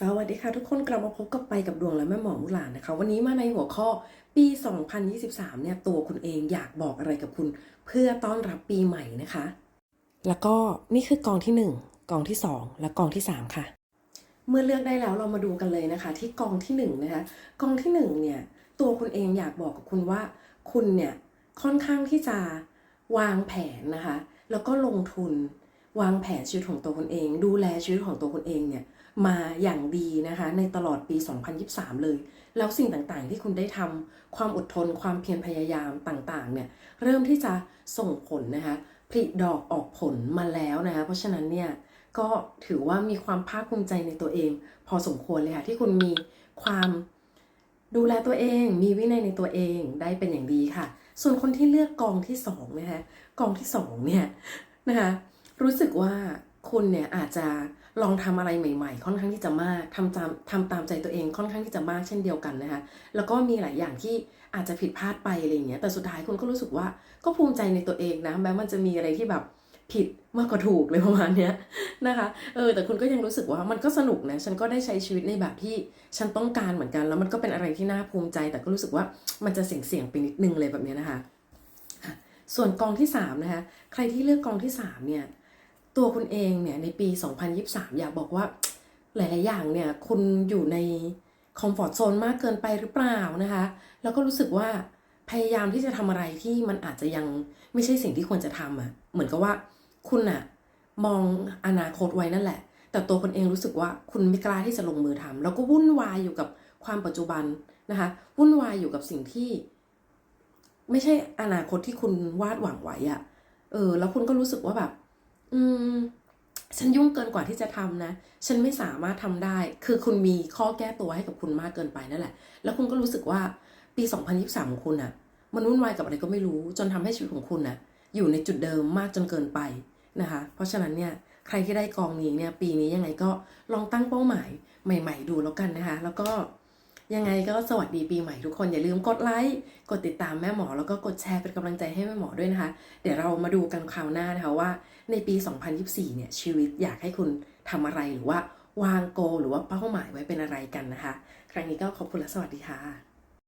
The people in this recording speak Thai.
สวัสดีค่ะทุกคนกลับมาพบกับไปกับดวงและแม่หมอมุหลานนะคะ วันนี้มาในหัวข้อปี 2023 เนี่ยตัวคุณเองอยากบอกอะไรกับคุณ เพื่อต้อนรับปีใหม่นะคะ แล้วก็นี่คือกองที่ 1 กองที่ 2 และกองที่ 3 ค่ะ เมื่อเลือกได้แล้วเรามาดูกันเลยนะคะ ที่กองที่1นะคะกองที่ 1 เนี่ยตัวคุณเองอยากบอกกับคุณว่า คุณเนี่ยค่อนข้างที่จะวางแผนนะคะ แล้วก็ลงทุน วางแผนชีวิตของตัวคุณเอง ดูแลชีวิตของตัวคุณเองเนี่ยมาอย่างดีนะคะในตลอดปี 2023 เลย แล้วสิ่งต่างๆที่คุณได้ทำความอดทนความเพียรพยายามต่างๆเนี่ยเริ่มที่จะส่งผลนะคะผลิดอกออกผลมาแล้วนะคะเพราะฉะนั้นเนี่ยก็ถือว่ามีความภาคภูมิใจในตัวเอง พอสมควรเลยค่ะที่คุณมีความดูแลตัวเอง มีวินัยในตัวเองได้เป็นอย่างดีค่ะ ส่วนคนที่เลือกกองที่สองนะคะกองที่สองเนี่ยนะคะ รู้สึกว่าคุณเนี่ยอาจจะลองทำอะไรใหม่ ๆ ค่อนข้างที่จะมากทำตามทำตามใจตัวเองค่อนข้างที่จะมากเช่นเดียวกันนะคะแล้วก็มีหลายอย่างที่อาจจะผิดพลาดไปอะไรเงี้ยแต่สุดท้ายคุณก็รู้สึกว่าก็ภูมิใจในตัวเองนะแม้มันจะมีอะไรที่แบบผิดมากกว่าถูกเลยประมาณเนี้ยนะคะเออแต่คุณก็ยังรู้สึกว่ามันก็สนุกนะฉันก็ได้ใช้ชีวิตในแบบที่ฉันต้องการเหมือนกัน แล้วมันก็เป็นอะไรที่น่าภูมิใจ แต่ก็รู้สึกว่ามันจะเสี่ยงๆไปนิดนึงเลยแบบเนี้ยนะคะ ส่วนกองที่3นะคะใครที่เลือกกองที่3เนี่ย ตัวคุณเองเนี่ยในปี 2023 อยากบอกว่าหลาย ๆ อย่างเนี่ยคุณอยู่ในคอมฟอร์ทโซนมากเกินไปหรือเปล่านะคะ แล้วก็รู้สึกว่าพยายามที่จะทำอะไรที่มันอาจจะยังไม่ใช่สิ่งที่ควรจะทำอะ เหมือนกับว่าคุณอะมองอนาคตไว้นั่นแหละ แต่ตัวคุณเองรู้สึกว่าคุณไม่กล้าที่จะลงมือทำแล้วก็วุ่นวายอยู่กับความปัจจุบันนะคะ วุ่นวายอยู่กับสิ่งที่ ไม่ใช่อนาคตที่คุณวาดหวังไว้อะเออ แล้วคุณก็รู้สึกว่าแบบ อืม ฉันยุ่งเกินกว่าที่จะทำนะ ฉันไม่สามารถทำได้ คือคุณมีข้อแก้ตัวให้กับคุณมากเกินไปนั่นแหละ แล้วคุณก็รู้สึกว่าปี 2023 ของคุณอะมันวุ่นวายกับอะไรก็ไม่รู้ จนทำให้ชีวิตของคุณอะอยู่ในจุดเดิมมากจนเกินไปนะคะ เพราะฉะนั้นเนี่ยใครที่ได้กองนี้เนี่ยปีนี้ยังไงก็ลองตั้งเป้าหมายใหม่ ๆ ดูแล้วกันนะคะ แล้วก็ ยังไงก็สวัสดีปีใหม่ทุกคนอย่าลืมกดไลค์กดติดตามแม่หมอ แล้วก็กดแชร์เป็นกำลังใจให้แม่หมอด้วยนะคะ เดี๋ยวเรามาดูกันคราวหน้านะคะว่าในปี 2024 เนี่ยชีวิตอยากให้คุณทำอะไรหรือว่าวางโก หรือว่าเป้าหมายไว้เป็นอะไรกันนะคะ ครั้งนี้ก็ขอบคุณและสวัสดีค่ะ